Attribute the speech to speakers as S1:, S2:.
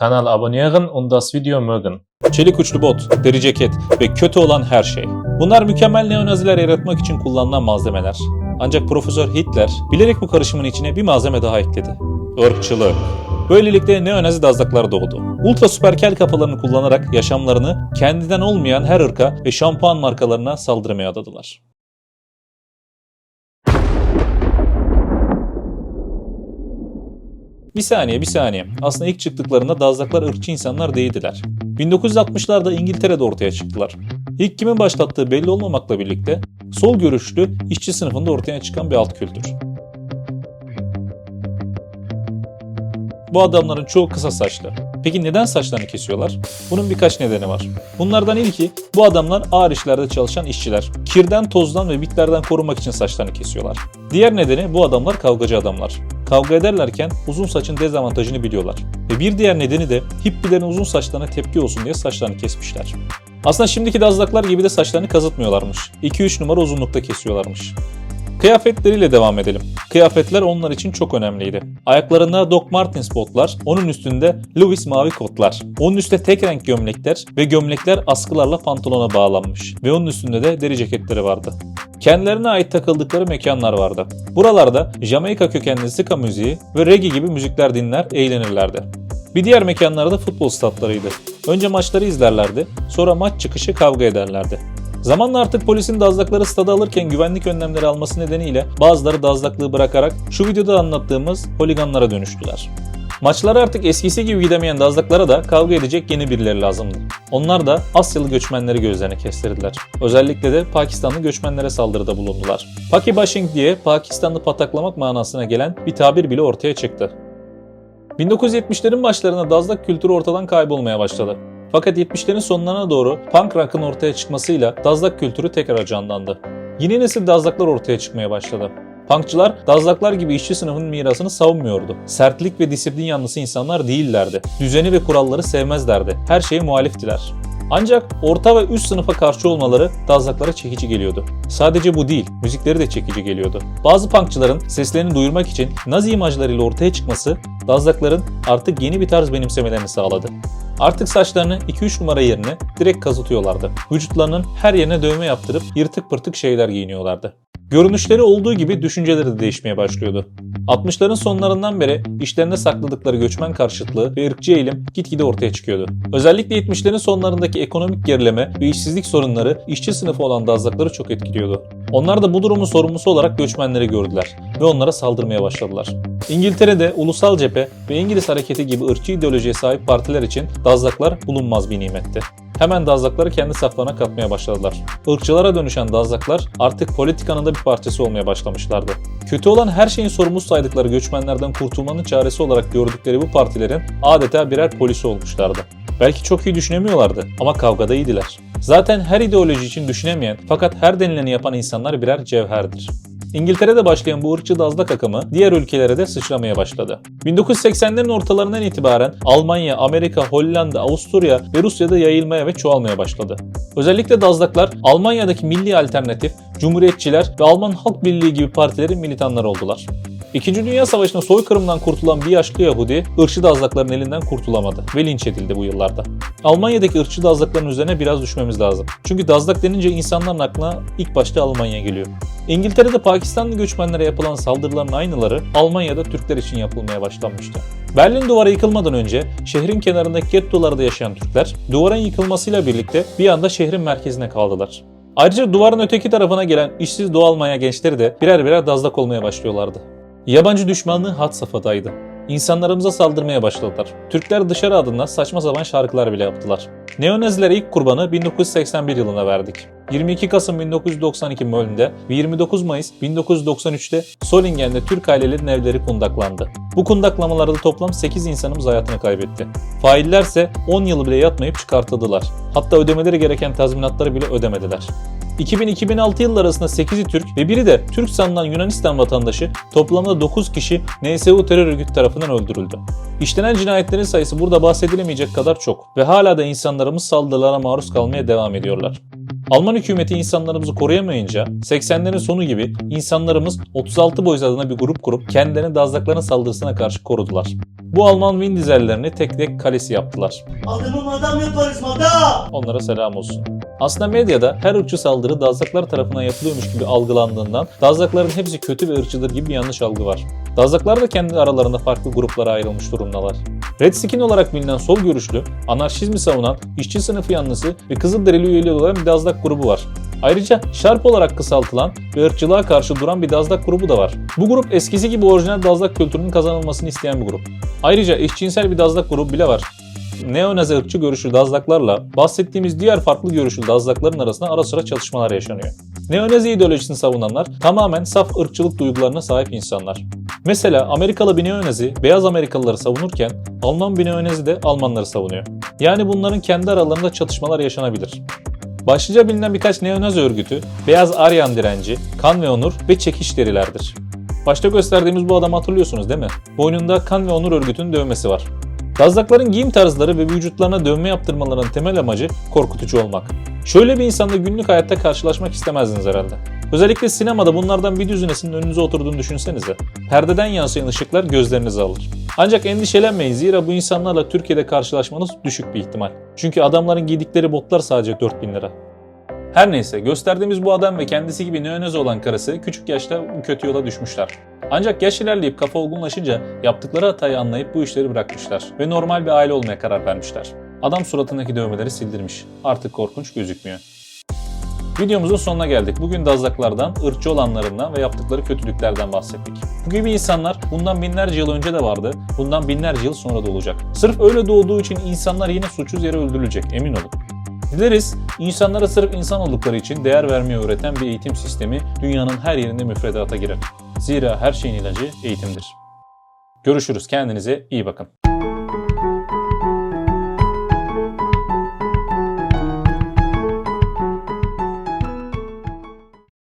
S1: Kanala abonnieren und das Video mögen. Çelik uçlu bot, deri ceket ve kötü olan her şey. Bunlar mükemmel neonaziler yaratmak için kullanılan malzemeler. Ancak Profesör Hitler bilerek bu karışımın içine bir malzeme daha ekledi. Irkçılık. Böylelikle neonazi dazlaklar doğdu. Ultra süper kel kafalarını kullanarak yaşamlarını kendinden olmayan her ırka ve şampuan markalarına saldırmaya adadılar. Bir saniye, bir saniye. Aslında ilk çıktıklarında Dazlaklar ırkçı insanlar değildiler. 1960'larda İngiltere'de ortaya çıktılar. İlk kimin başlattığı belli olmamakla birlikte sol görüşlü işçi sınıfında ortaya çıkan bir alt kültür. Bu adamların çoğu kısa saçlı. Peki neden saçlarını kesiyorlar? Bunun birkaç nedeni var. Bunlardan ilki bu adamlar ağır işlerde çalışan işçiler. Kirden, tozdan ve bitlerden korunmak için saçlarını kesiyorlar. Diğer nedeni bu adamlar kavgacı adamlar. Kavga ederlerken uzun saçın dezavantajını biliyorlar. Ve bir diğer nedeni de hippilerin uzun saçlarına tepki olsun diye saçlarını kesmişler. Aslında şimdiki dazlaklar gibi de saçlarını kazıtmıyorlarmış. 2-3 numara uzunlukta kesiyorlarmış. Kıyafetleriyle devam edelim. Kıyafetler onlar için çok önemliydi. Ayaklarında Doc Martens botlar, onun üstünde Louis mavi kotlar. Onun üstte tek renk gömlekler ve gömlekler askılarla pantolona bağlanmış. Ve onun üstünde de deri ceketleri vardı. Kendilerine ait takıldıkları mekanlar vardı. Buralarda Jamaika kökenli ska müziği ve reggae gibi müzikler dinler, eğlenirlerdi. Bir diğer mekanlarda futbol statlarıydı. Önce maçları izlerlerdi, sonra maç çıkışı kavga ederlerdi. Zamanla artık polisin dazlakları stada alırken güvenlik önlemleri alması nedeniyle bazıları dazlaklığı bırakarak şu videoda anlattığımız holiganlara dönüştüler. Maçlara artık eskisi gibi gidemeyen dazlaklara da kavga edecek yeni birileri lazımdı. Onlar da Asyalı göçmenleri gözlerine kestirdiler. Özellikle de Pakistanlı göçmenlere saldırıda bulundular. Paki bashing diye Pakistanlı pataklamak manasına gelen bir tabir bile ortaya çıktı. 1970'lerin başlarında dazlak kültürü ortadan kaybolmaya başladı. Fakat 70'lerin sonlarına doğru punk rock'ın ortaya çıkmasıyla dazlak kültürü tekrar canlandı. Yeni nesil dazlaklar ortaya çıkmaya başladı. Punkçılar dazlaklar gibi işçi sınıfının mirasını savunmuyordu. Sertlik ve disiplin yanlısı insanlar değillerdi. Düzeni ve kuralları sevmezlerdi. Her şeye muhaliftiler. Ancak orta ve üst sınıfa karşı olmaları dazlaklara çekici geliyordu. Sadece bu değil, müzikleri de çekici geliyordu. Bazı punkçıların seslerini duyurmak için nazi imajlarıyla ortaya çıkması dazlakların artık yeni bir tarz benimsemelerini sağladı. Artık saçlarını 2-3 numara yerine direkt kazıtıyorlardı. Vücutlarının her yerine dövme yaptırıp yırtık pırtık şeyler giyiniyorlardı. Görünüşleri olduğu gibi düşünceleri de değişmeye başlıyordu. 60'ların sonlarından beri işlerinde sakladıkları göçmen karşıtlığı ve ırkçı eğilim gitgide ortaya çıkıyordu. Özellikle 70'lerin sonlarındaki ekonomik gerileme ve işsizlik sorunları işçi sınıfı olan dazlakları çok etkiliyordu. Onlar da bu durumun sorumlusu olarak göçmenleri gördüler ve onlara saldırmaya başladılar. İngiltere'de Ulusal Cephe ve İngiliz Hareketi gibi ırkçı ideolojiye sahip partiler için dazlaklar bulunmaz bir nimetti. Hemen dazlakları kendi saflarına katmaya başladılar. Irkçılara dönüşen dazlaklar artık politikanın da bir parçası olmaya başlamışlardı. Kötü olan her şeyin sorumlusu saydıkları göçmenlerden kurtulmanın çaresi olarak gördükleri bu partilerin adeta birer polisi olmuşlardı. Belki çok iyi düşünemiyorlardı ama kavgada iyiydiler. Zaten her ideoloji için düşünemeyen fakat her denileni yapan insanlar birer cevherdir. İngiltere'de başlayan bu ırkçı dazlak akımı diğer ülkelere de sıçramaya başladı. 1980'lerin ortalarından itibaren Almanya, Amerika, Hollanda, Avusturya ve Rusya'da yayılmaya ve çoğalmaya başladı. Özellikle dazlaklar Almanya'daki Milli Alternatif, Cumhuriyetçiler ve Alman Halk Birliği gibi partilerin militanları oldular. İkinci Dünya Savaşı'nda soykırımdan kurtulan bir yaşlı Yahudi, ırkçı dazlakların elinden kurtulamadı ve linç edildi bu yıllarda. Almanya'daki ırkçı dazlakların üzerine biraz düşmemiz lazım. Çünkü dazlak denince insanların aklına ilk başta Almanya geliyor. İngiltere'de Pakistanlı göçmenlere yapılan saldırıların aynıları Almanya'da Türkler için yapılmaya başlanmıştı. Berlin duvarı yıkılmadan önce şehrin kenarındaki gettolarda yaşayan Türkler duvarın yıkılmasıyla birlikte bir anda şehrin merkezine kaldılar. Ayrıca duvarın öteki tarafına gelen işsiz doğu Almanya gençleri de birer birer dazlak olmaya başlıyorlardı. Yabancı düşmanlığı had safhadaydı. İnsanlarımıza saldırmaya başladılar. Türkler dışarı adına saçma sapan şarkılar bile yaptılar. Neonaziler ilk kurbanı 1981 yılına verdik. 22 Kasım 1992 Mölln'de ve 29 Mayıs 1993'te Solingen'de Türk ailelerin evleri kundaklandı. Bu kundaklamalarda toplam 8 insanımız hayatını kaybetti. Failler ise 10 yıl bile yatmayıp çıkartıldılar. Hatta ödemeleri gereken tazminatları bile ödemediler. 2000-2006 yılları arasında 8'i Türk ve biri de Türk sanılan Yunanistan vatandaşı toplamda 9 kişi NSU terör örgütü tarafından öldürüldü. İşlenen cinayetlerin sayısı burada bahsedilemeyecek kadar çok ve hala da insanlarımız saldırılara maruz kalmaya devam ediyorlar. Alman hükümeti insanlarımızı koruyamayınca 80'lerin sonu gibi insanlarımız 36 boys adına bir grup kurup kendilerini Dazlakların saldırısına karşı korudular. Bu Alman Wien dizellerini tek tek kalesi yaptılar.
S2: Adamı madam yaparız madam.
S1: Onlara selam olsun. Aslında medyada her ırkçı saldırı Dazlaklar tarafından yapılıyormuş gibi algılandığından Dazlakların hepsi kötü ve ırkçıdır gibi bir yanlış algı var. Dazlaklar da kendi aralarında farklı gruplara ayrılmış durumdalar. Red Skin olarak bilinen sol görüşlü, anarşizmi savunan, işçi sınıfı yanlısı ve Kızılderili üyeleri olan bir Dazlak grubu var. Ayrıca Şarp olarak kısaltılan ve ırkçılığa karşı duran bir Dazlak grubu da var. Bu grup eskisi gibi orijinal Dazlak kültürünün kazanılmasını isteyen bir grup. Ayrıca eşcinsel bir Dazlak grubu bile var neonazi ırkçı görüşlü Dazlaklarla bahsettiğimiz diğer farklı görüşlü Dazlakların arasında ara sıra çatışmalar yaşanıyor. Neonazi ideolojisini savunanlar tamamen saf ırkçılık duygularına sahip insanlar. Mesela Amerikalı bir neonazi beyaz Amerikalıları savunurken Alman bir neonazi de Almanları savunuyor. Yani bunların kendi aralarında çatışmalar yaşanabilir. Başlıca bilinen birkaç neonazi örgütü Beyaz Aryan Direnci, Kan ve Onur ve Çekiş derilerdir. Başta gösterdiğimiz bu adamı hatırlıyorsunuz değil mi? Boynunda Kan ve Onur örgütünün dövmesi var. Dazlakların giyim tarzları ve vücutlarına dövme yaptırmaların temel amacı korkutucu olmak. Şöyle bir insanla günlük hayatta karşılaşmak istemezdiniz herhalde. Özellikle sinemada bunlardan bir düzinesinin önünüze oturduğunu düşünsenize. Perdeden yansıyan ışıklar gözlerinizi alır. Ancak endişelenmeyin zira bu insanlarla Türkiye'de karşılaşmanız düşük bir ihtimal. Çünkü adamların giydikleri botlar sadece 4000 lira. Her neyse gösterdiğimiz bu adam ve kendisi gibi neonazi olan karısı küçük yaşta bu kötü yola düşmüşler. Ancak yaş ilerleyip kafa olgunlaşınca yaptıkları hatayı anlayıp bu işleri bırakmışlar ve normal bir aile olmaya karar vermişler. Adam suratındaki dövmeleri sildirmiş. Artık korkunç gözükmüyor. Videomuzun sonuna geldik. Bugün dazlaklardan, ırkçı olanlarından ve yaptıkları kötülüklerden bahsettik. Bu gibi insanlar bundan binlerce yıl önce de vardı, bundan binlerce yıl sonra da olacak. Sırf öyle doğduğu için insanlar yine suçsuz yere öldürülecek, emin olun. Dileriz insanlara sırf insan oldukları için değer vermeyi öğreten bir eğitim sistemi dünyanın her yerinde müfredata girer. Zira her şeyin ilacı eğitimdir. Görüşürüz. Kendinize iyi bakın.